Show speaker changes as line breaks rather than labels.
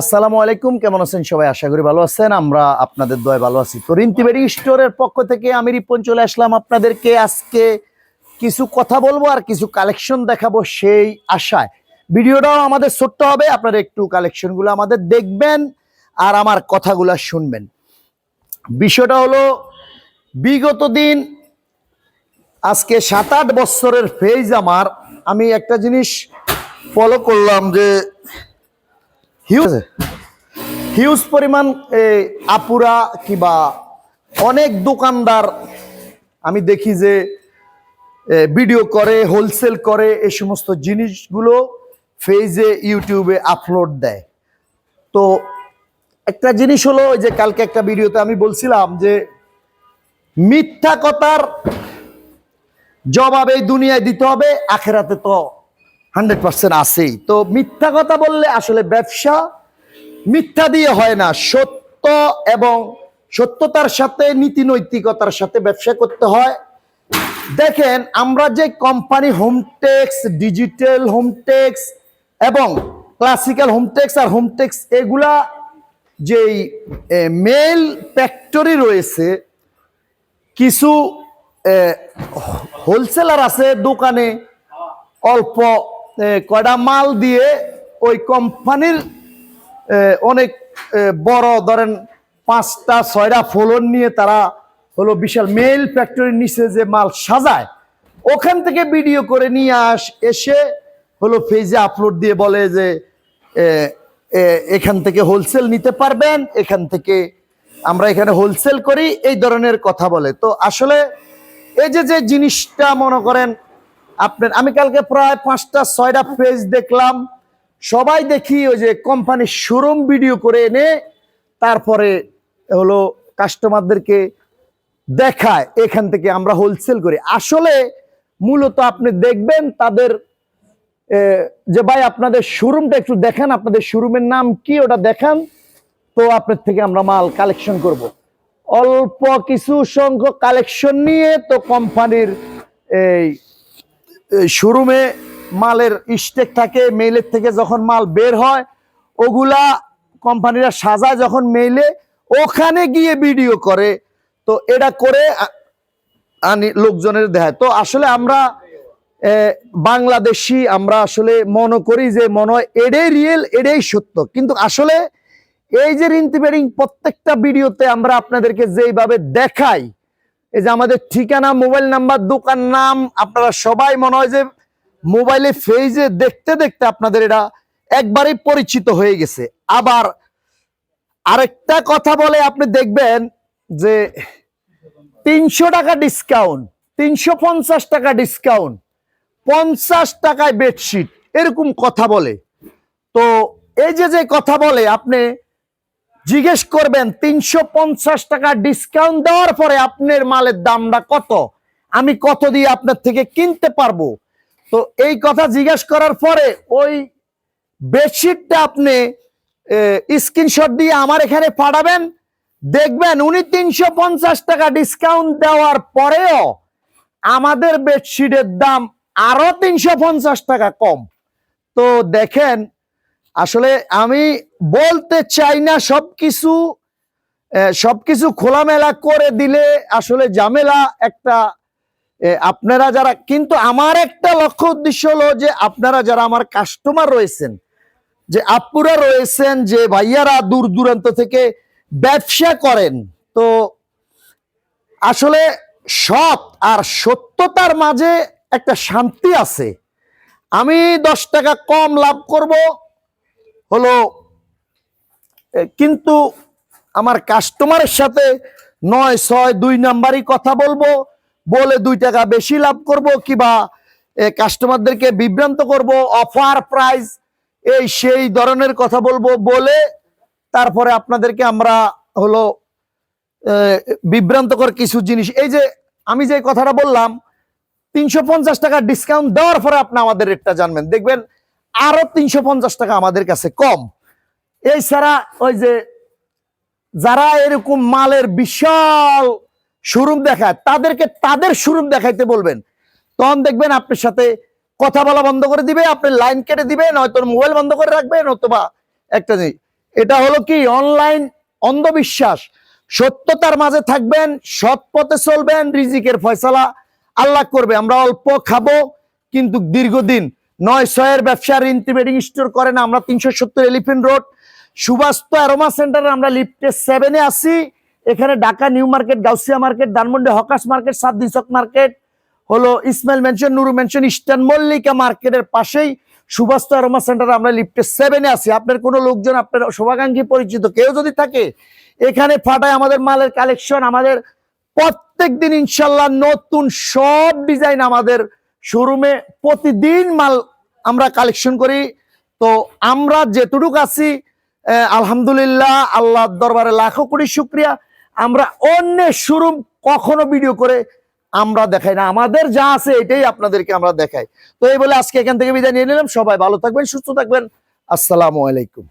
আসসালামু আলাইকুম, কেমন আছেন সবাই? আশা করি ভালো আছেন। আমরা আপনাদের দয় ভালো আছি। তো রিন্তিবেরি স্টোরের পক্ষ থেকে আমি রিপন চলে আসলাম আপনাদেরকে। আজকে কিছু কথা বলব আর কিছু কালেকশন দেখাবো সেই আশায়। ভিডিওটাও আমাদের ছোট্ট হবে, আপনারা একটু কালেকশনগুলো আমাদের দেখবেন আর আমার কথাগুলো শুনবেন। বিষয়টা হলো, বিগত দিন, আজকে সাত আট বছরের ফেজ আমার। আমি একটা জিনিস ফলো করলাম যে হিউজ হিউজ পরিমাণ আপুরা কিবা অনেক দোকানদার আমি দেখি যে ভিডিও করে হোলসেল করে এই সমস্ত জিনিসগুলো ফেজে ইউটিউবে আপলোড দেয়। তো একটা জিনিস হলো যে কালকে একটা ভিডিওতে আমি বলছিলাম যে, মিথ্যা কথার জবাব এই দুনিয়ায় দিতে হবে, আখেরাতে তো হান্ড্রেড পার্সেন্ট আছেই। তো মিথ্যা কথা বললে আসলে ব্যবসা মিথ্যা দিয়ে হয় না, সত্য এবং সত্যতার সাথে নীতি নৈতিকতার সাথে ব্যবসা করতে হয়। দেখেন, আমরা যে কোম্পানি হোমটেক্স ডিজিটাল হোমটেক্স এবং ক্লাসিক্যাল হোমটেক্স আর হোমটেক্স এগুলা যেই মেল ফ্যাক্টরি রয়েছে, কিছু হোলসেলার আছে দোকানে অল্প কয়টা মাল দিয়ে ওই কোম্পানির অনেক বড় ধরেন পাঁচটা, ছয়টা ফলন নিয়ে তারা হলো বিশাল মেল ফ্যাক্টরির নিচে যে মাল সাজায়, ওখান থেকে ভিডিও করে নিয়ে আস, এসে হলো পেজে আপলোড দিয়ে বলে যে এখান থেকে হোলসেল নিতে পারবেন, এখান থেকে আমরা এখানে হোলসেল করি, এই ধরনের কথা বলে। তো আসলে এই যে যে জিনিসটা মনে করেন আপনার, আমি কালকে প্রায় পাঁচটা, ছয়টা পেজ দেখলাম। সবাই দেখি ওই যে কোম্পানির শোরুম ভিডিও করে এনে তারপরে হলো কাস্টমারদেরকে দেখায়, এখান থেকে আমরা হোলসেল করি। আসলে মূলত আপনি দেখবেন তাদের যে ভাই আপনাদের শোরুমটা একটু দেখান, আপনাদের শোরুমের নাম কি ওটা দেখান, তো আপনার থেকে আমরা মাল কালেকশন করব। অল্প কিছু সংখ্যক কালেকশন নিয়ে তো কোম্পানির এই শোরুমে মালের স্টেক থাকে মেইলের থেকে যখন মাল বের হয়, ওগুলা কোম্পানিরা সাজায় যখন মেইলে ওখানে গিয়ে ভিডিও করে। তো এটা করে আনি, লোকজনের দেখায়। তো আসলে আমরা বাংলাদেশি, আমরা আসলে মনে করি যে মনে হয় এটাই রিয়েল এটাই সত্য। কিন্তু আসলে এই যে রিন্তি বেডিং প্রত্যেকটা ভিডিওতে আমরা আপনাদেরকে যেইভাবে দেখাই এই যে আমাদের ঠিকানা, মোবাইল নাম্বার, দোকান নাম, আপনারা সবাই মনে হয় যে মোবাইলে ফেজে দেখতে দেখতে আপনাদের এটা একবারেই পরিচিত হয়ে গেছে। আবার আরেকটা কথা বলে আপনি দেখবেন যে তিনশো টাকা ডিসকাউন্ট তিনশো পঞ্চাশ টাকা ডিসকাউন্ট পঞ্চাশ টাকায় বেডশিট এরকম কথা বলে। তো এই যে যে কথা বলে, আপনি জিজ্ঞেস করবেন, তিনশো পঞ্চাশ টাকা ডিসকাউন্ট দেওয়ার পরে আপনার মালের দামটা কত? আমি কত দিয়ে আপনার থেকে কিনতে পারব? তো এই কথা জিজ্ঞেস করার পরে ওই বেডশিটটা আপনি স্ক্রিনশট দিয়ে আমার এখানে পাঠাবেন। দেখবেন উনি তিনশো পঞ্চাশ টাকা ডিসকাউন্ট দেওয়ার পরেও আমাদের বেডশিটের দাম আরও তিনশো পঞ্চাশ টাকা কম। তো দেখেন আসলে আমি বলতে চাই না সবকিছু সবকিছু খোলামেলা করে দিলে আসলে ঝামেলা একটা আপনারা যারা, কিন্তু আমার একটা লক্ষ্য উদ্দেশ্য হলো যে আপনারা যারা আমার কাস্টমার রয়েছেন, যে আপুরা রয়েছেন, যে ভাইয়ারা দূর দূরান্ত থেকে ব্যবসা করেন, তো আসলে সৎ আর সত্যতার মাঝে একটা শান্তি আছে। আমি দশ টাকা কম লাভ করব হলো কিন্তু আমার কাস্টমারের সাথে নয়, ছয়, দুই নাম্বারই কথা বলব, বলে দুই টাকা বেশি লাভ করব কিবা কাস্টমারদেরকে বিভ্রান্ত করব অফার প্রাইস এই সেই ধরনের কথা বলব, বলে তারপরে আপনাদেরকে আমরা হলো বিভ্রান্তকর কিছু জিনিস। এই যে আমি যে কথাটা বললাম, তিনশো পঞ্চাশ টাকা ডিসকাউন্ট দেওয়ার পরে আপনি আমাদের রেটটা জানবেন। দেখবেন আরও তিনশো পঞ্চাশ টাকা আমাদের কাছে কম। এই ছাড়া ওই যে যারা এরকম মালের বিশাল শোরুম দেখায়, তাদেরকে তাদের শোরুম দেখাইতে বলবেন। তখন দেখবেন আপনার সাথে কথা বলা বন্ধ করে দিবে আপনি লাইন কেটে দিবে, নয়তো মোবাইল বন্ধ করে রাখবে, নতুবা একটা জিনিস এটা হলো কি? অনলাইন অন্ধবিশ্বাস। সত্যতার মাঝে থাকবেন, সৎ পথে চলবেন, রিজিকের ফয়সালা আল্লাহ করবে। আমরা অল্প খাব, কিন্তু দীর্ঘদিন নয় ছয়ের ব্যবসা ঋণ ইন্টিমেটিং স্টোর করে না আমরা তিনশো সত্তর এলিফেন্ট রোড। সুবাস্ত অ্যারোমা সেন্টারে আমরা লিফটে সেভেনে আসি এখানে Dhaka, New Market, Gausia market, Dhanmondi hawkers market Saddi চক মার্কেট, হলো Ismail mansion Nuru mansion eastern Mallika মার্কেটের পাশেই সুবাস্ত অ্যারোমা সেন্টারে আমরা লিফটে সেভেনে আসি আপনার কোনো লোকজন, আপনার শুভাকাঙ্ক্ষী পরিচিত কেউ যদি থাকে, এখানে ফাটায় আমাদের মালের কালেকশন আমাদের প্রত্যেক দিন ইনশাল্লাহ নতুন সব ডিজাইন আমাদের শোরুমে প্রতিদিন মাল আমরা কালেকশন করি। তো আমরা যেটুকু আছি আলহামদুলিল্লাহ, আল্লাহর দরবারে লাখো কোটি শুক্রিয়া। আমরা অন্য শোরুম কখনো ভিডিও করে আমরা দেখাই না। আমাদের যা আছে এটাই আপনাদেরকে আমরা দেখাই। তো এই বলে আজকে এখান থেকে বিদায় নিয়ে নিলাম। সবাই ভালো থাকবেন, সুস্থ থাকবেন। আসসালামু আলাইকুম।